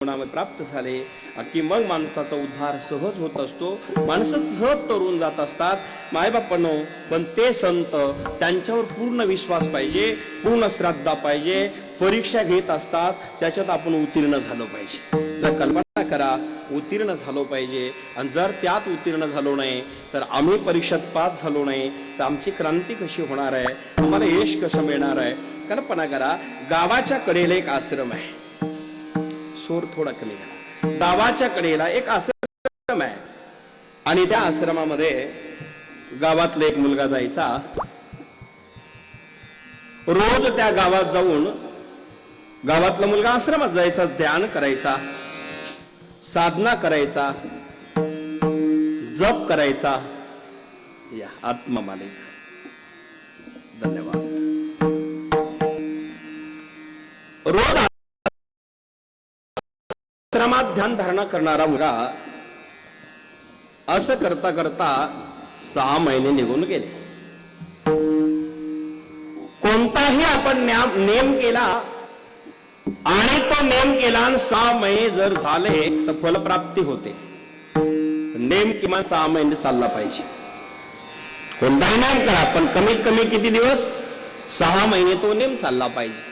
गुणामध्ये प्राप्त झाले. की मग माणसाचा उद्धार सहज होत असतो. माणसं सहज तरुण जात असतात. मायबापांनो पण ते संत त्यांच्यावर पूर्ण विश्वास पाहिजे पूर्ण श्रद्धा पाहिजे परीक्षा घेत असतात. त्याच्यात आपण उत्तीर्ण झालो पाहिजे. जर कल्पना करा उत्तीर्ण झालो पाहिजे. आणि जर त्यात उत्तीर्ण झालो नाही तर आम्ही परीक्षेत पास झालो नाही तर आमची क्रांती कशी होणार आहे? आम्हाला यश कसं मिळणार आहे? कल्पना करा गावाच्या कडेला एक आश्रम आहे. सोर थोडा कमी झाला गावाच्या कडेला एक आश्रम आहे. आणि त्या आश्रमामध्ये गावातला एक मुलगा जायचा. रोज त्या गावात जाऊन गावातला मुलगा आश्रमात जायचा ध्यान करायचा साधना करायचा जप करायचा. या आत्मा मालिक. धन्यवाद. रोज क्रमात ध्यान धारणा करणारा मुलगा असं करता करता सहा महिने निघून गेले. कोणताही आपण नेम केला आणि तो नेम केला आणि सहा महिने जर झाले तर फलप्राप्ती होते. नेम किमान सहा महिने चालला पाहिजे. कोणताही नेम करा पण कमीत कमी किती दिवस? सहा महिने तो नेम चालला पाहिजे.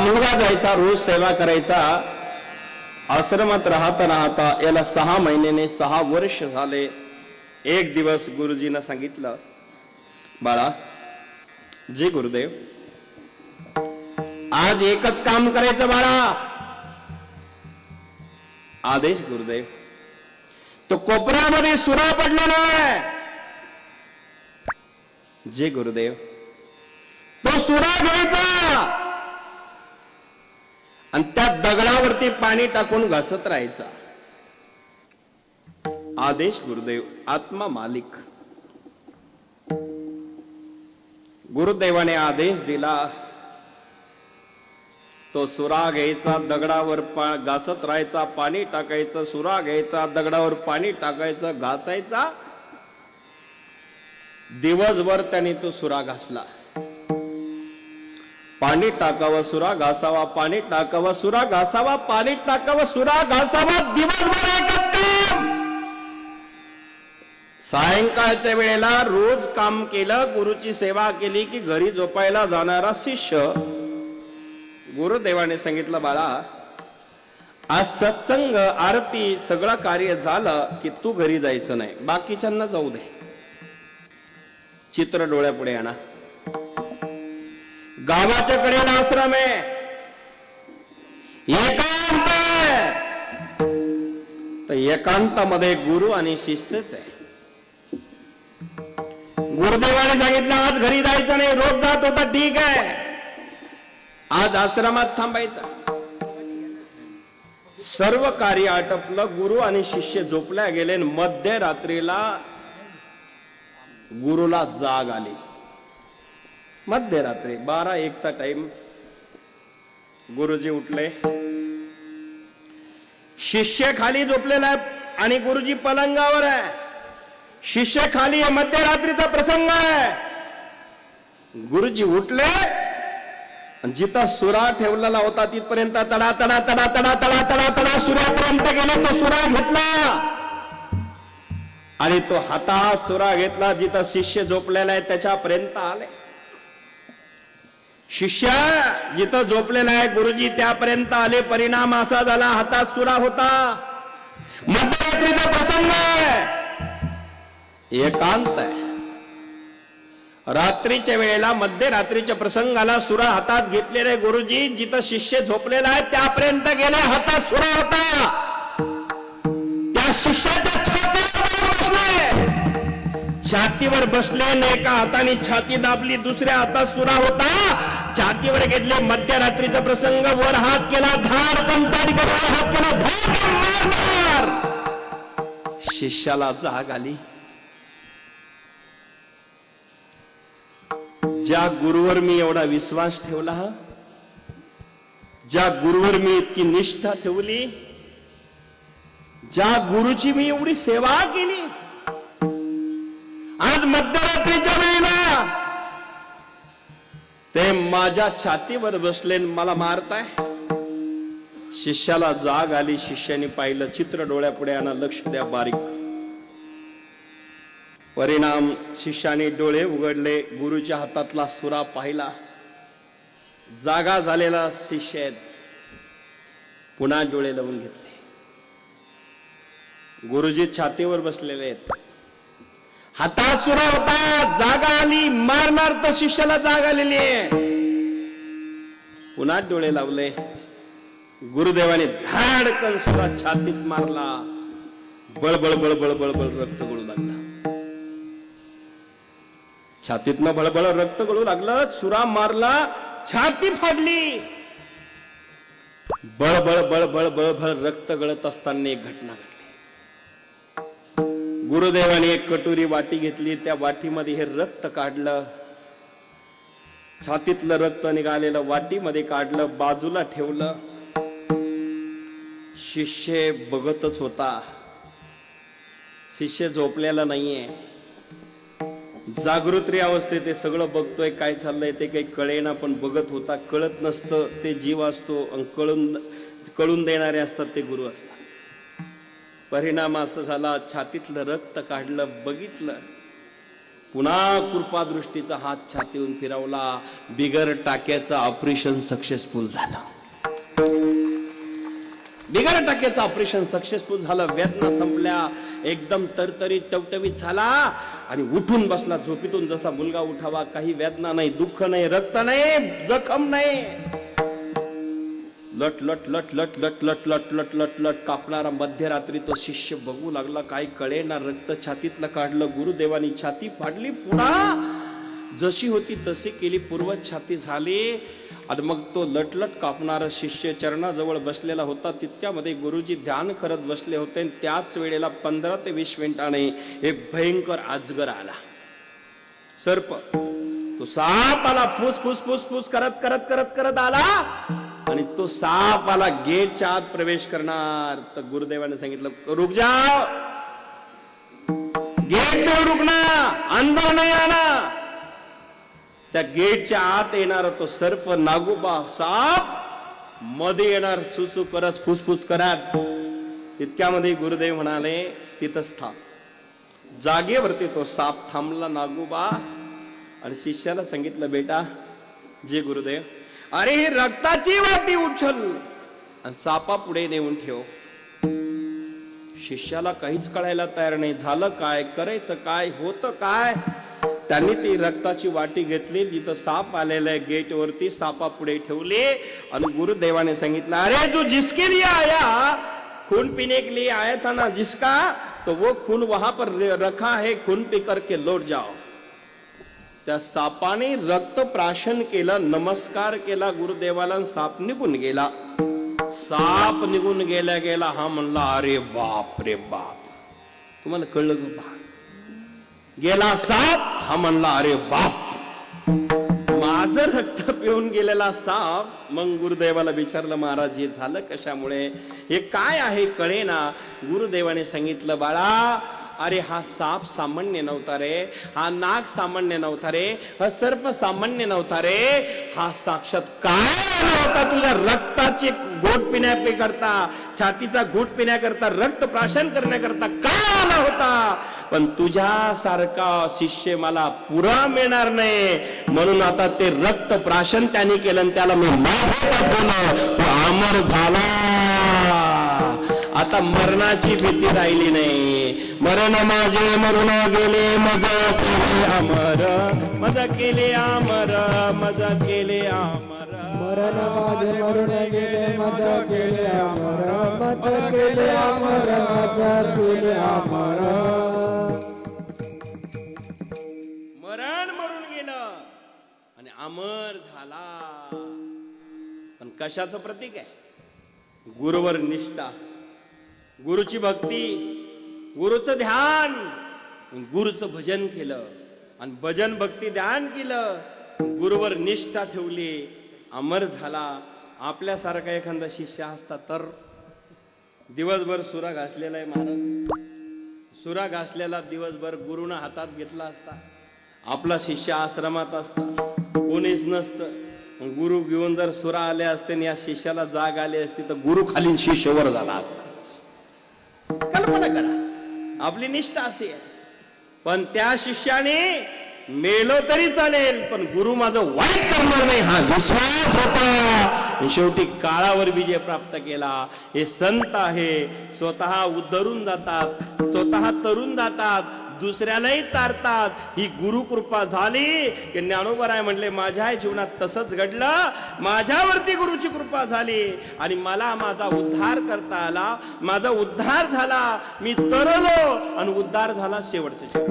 मुलगा जायचा रोज सेवा करायचा आश्रमात राहता राहता याला सहा महिन्याने सहा वर्ष झाले. एक दिवस गुरुजीनं सांगितलं बाळा जे गुरुदेव आज एकच काम करायचं बाळा. आदेश गुरुदेव तो कोपऱ्यामध्ये सुरा पडलेला आहे. जे गुरुदेव तो सुरा घ्यायचा. आणि त्या दगडावरती पाणी टाकून घासत राहायचा. आदेश गुरुदेव आत्मा मालिक. गुरुदेवाने आदेश दिला तो सुरा घ्यायचा दगडावर पा घासत राहायचा पाणी टाकायचं सुरा घ्यायचा दगडावर पाणी टाकायचं घासायचा. दिवसभर त्याने तो सुरा घासला. पाणी टाकावं सुरा घासावा पाणी टाकावा सुरा घासावा पाणी टाकावा सुरा घासावा दिवसभर एकच काम! सायंकाळच्या वेळेला रोज काम केलं गुरुची सेवा केली की घरी झोपायला जाणारा शिष्य. गुरुदेवाने सांगितलं बाळा आज सत्संग आरती सगळं कार्य झालं की तू घरी जायचं नाही. बाकीच्यांना जाऊ दे. चित्र डोळ्यापुढे आणा. गावाच्या कडेला आश्रम आहे. एकांत तर एकांतामध्ये गुरु आणि शिष्यच आहे. गुरुदेवाने सांगितलं आज घरी जायचं नाही रोज जात होता ठीक आहे. आज आश्रमात थांबायचा. सर्व कार्य आटपलं गुरु आणि शिष्य झोपल्या गेले मध्यरात्रीला गुरुला जाग आली. मध्यरात्री बारा एकचा टाइम गुरुजी उठले. शिष्य खाली झोपलेला आहे आणि गुरुजी पलंगावर आहे. शिष्य खाली आहे मध्यरात्रीचा प्रसंग आहे. गुरुजी उठले आणि जिथं सुरा ठेवलेला होता तिथपर्यंत तडा तडा तडा तडा तडा तडा तडा सुरापर्यंत गेला तो सुरा घेतला. आणि तो हातात सुरा घेतला जिथं शिष्य झोपलेला आहे त्याच्यापर्यंत आले. शिष्य जिथं झोपलेला आहे गुरुजी त्यापर्यंत आले परिणाम असा झाला हातात सुरा होता. मध्यरात्रीचा प्रसंग आहे. एकांत आहे. रात्रीच्या वेळेला मध्यरात्रीच्या प्रसंगाला सुरा हातात घेतलेले गुरुजी जिथं शिष्य झोपलेला आहे त्यापर्यंत गेले हातात सुरा होता. त्या शिष्याच्या छातीवर बसले. छातीवर बसले एका हाताने छाती दाबली दुसऱ्या हातात सुरा होता. छातीवर घेतले मध्यरात्रीचा प्रसंग वर हात केला धाड कंटाळी करून हात केला धाड शिष्याला जाग आली. ज्या गुरुवर मी एवढा विश्वास ठेवला हा ज्या गुरुवर मी इतकी निष्ठा ठेवली ज्या गुरुची मी एवढी सेवा केली आज मध्यरात्रीच्या वेळी ते माझ्या छातीवर बसले मला मारताय. शिष्याला जाग आली. शिष्याने पाहिलं चित्र डोळ्यापुढे आणा लक्ष द्या बारीक. परिणाम शिष्याने डोळे उघडले गुरुच्या हातातला सुरा पाहिला. जागा झालेला शिष्य आहेत पुन्हा डोळे लावून घेतले. गुरुजी छातीवर बसलेले आहेत. हातासुरा होता जागा आली मारणार तर शिष्याला जाग आलेली आहे पुन्हा डोळे लावले गुरुदेवाने धाडकन सुरा छातीत मारला बळबळ बळबळ बळबळ रक्त गळू लागला छातीतनं बळबळ रक्त गळू लागलं सुरा मारला छाती फाडली बळबळ बळबळ बळबळ रक्त गळत असताना एक घटना घडली गुरुदेवाने एक कटोरी वाटी घेतली त्या वाटीमध्ये हे रक्त काढलं. छातीतलं रक्त निघालेलं वाटीमध्ये काढलं बाजूला ठेवलं. शिष्य बघतच होता. शिष्य झोपलेला नाहीये. जागृती अवस्थेत ते सगळं बघतोय काय चाललंय ते काही कळेना पण बघत होता. कळत नसतं ते जीव असतो कळून कळून देणारे असतात ते गुरु असतात. परिणाम असं झाला छातीतलं रक्त काढलं बघितलं. पुन्हा कृपादृष्टीचा हात छातीहून फिरवला. बिगर टाक्याचं ऑपरेशन सक्सेसफुल झालं. बिगर टाक्याचं ऑपरेशन सक्सेसफुल झालं. वेदना संपल्या. एकदम तरतरी टवटवीत झाला. आणि उठून बसला झोपीतून. जसा मुलगा उठावा काही वेदना नाही दुःख नाही रक्त नाही जखम नाही. लट लट लट लट लट लट लट लट लट लट कापणारा मध्यरात्री तो शिष्य बघू लागला काही कळेना रक्त छातीतलं काढलं गुरुदेवानी छाती फाडली पुन्हा जशी होती तशी केली पूर्व छाती झाली. आणि मग तो लटलट कापणारा शिष्य चरणाजवळ बसलेला होता. तितक्यामध्ये गुरुजी ध्यान करत बसले होते. आणि त्याच वेळेला पंधरा ते वीस मिनिटाने एक भयंकर आजगर आला. सर्प. तो साप आला फुस फुस फुस फुस करत करत करत करत आला. आणि तो साप आला गेटच्या आत प्रवेश करणार. तर गुरुदेवाने सांगितलं रुक जा गेट पे रुकना अंदर नाही आणा त्या गेटच्या आत येणार तो सर्फ नागोबा सापमध्ये येणार सुसू करत फुसफुस करत. तितक्यामध्ये गुरुदेव म्हणाले तिथंच थांब. जागेवरती तो साप थांबला नागोबा. आणि शिष्याला सांगितलं बेटा जे गुरुदेव अरे ही रक्ताची वाटी उचल. आणि सापा पुढे नेऊन ठेव. शिष्याला काहीच कळायला तयार नाही. झालं काय? करायचं काय? होतं काय? त्यांनी ती रक्ताची वाटी घेतली. जिथं साप आलेला आहे गेट वरती सापा पुढे ठेवले. आणि गुरुदेवाने सांगितलं अरे तू जिसके लिए आया खून पिने के लिए आया था ना जिसका? तो वो खून वहां पर रखा है खून पी करके लौट जाओ. त्या सापाने रक्त प्राशन केलं नमस्कार केला गुरुदेवाला साप निघून गेला. साप निघून गेला गेला हा म्हणला अरे बाप रे बाप. तुम्हाला कळलं ग गेला साप हा म्हणला अरे बाप. माझं रक्त पिऊन गेलेला साप मग गुरुदेवाला विचारलं महाराज हे झालं कशामुळे? हे काय आहे? कळेना. गुरुदेवाने सांगितलं बाळा अरे हा साप सामान्य नव्हता रे. हा नाग सामान्य नव्हता रे. हा सर्प सामान्य नव्हता रे. हा साक्षात काय होता तुझ्या रक्ताचे घोट पिण्याकरता छातीचा घोट पिण्याकरता रक्त प्राशन करण्याकरता काय आला होता? पण तुझ्यासारखा शिष्य मला पुरा मिळणार नाही. म्हणून आता ते रक्त प्राशन त्याने केलं आणि त्याला मी अमर झाला. आता मरणाची भीती राहिली नाही. मरण माझे मरण गेले मज केले अमर. मज केले अमर मज केले अमर. मरण माझे मरून गेले मद केले अमर. मद केले अमर मद केले अमर. मरण मरून गेलं. आणि अमर झाला. पण कशाचं प्रतीक आहे? गुरुवर निष्ठा. गुरुची भक्ती गुरुचं ध्यान गुरुचं भजन केलं. आणि भजन भक्ती ध्यान केलं. गुरुवर निष्ठा ठेवली. अमर झाला. आपल्यासारखा एखादा शिष्य असता तर? दिवसभर सुरा घासलेला आहे महाराज सुरा घासलेला दिवसभर गुरुनं हातात घेतला असता. आपला शिष्य आश्रमात असता. कोणीच नसतं. गुरु घेऊन जर सुरा आले असते आणि या शिष्याला जाग आली असती तर गुरु खालीन शिष्यवर झाला असता. कल्पना करा. आपली निष्ठा अशी आहे. पण त्या शिष्याने मेलो तरी चालेल पण गुरु माझं वाईट करणार नाही हा विश्वास होता. शेवटी काळावर विजय प्राप्त केला. हे संत आहे स्वतः उद्धरून जातात स्वतः तरुण जातात दुसऱ्यालाही तारतात. ही गुरु कृपा झाली की ज्ञानोबराय म्हटले माझ्या जीवनात तसंच घडलं. माझ्यावरती गुरुची कृपा झाली. आणि मला माझा उद्धार करता आला. माझा उद्धार झाला. मी तरलो आणि उद्धार झाला शेवटचे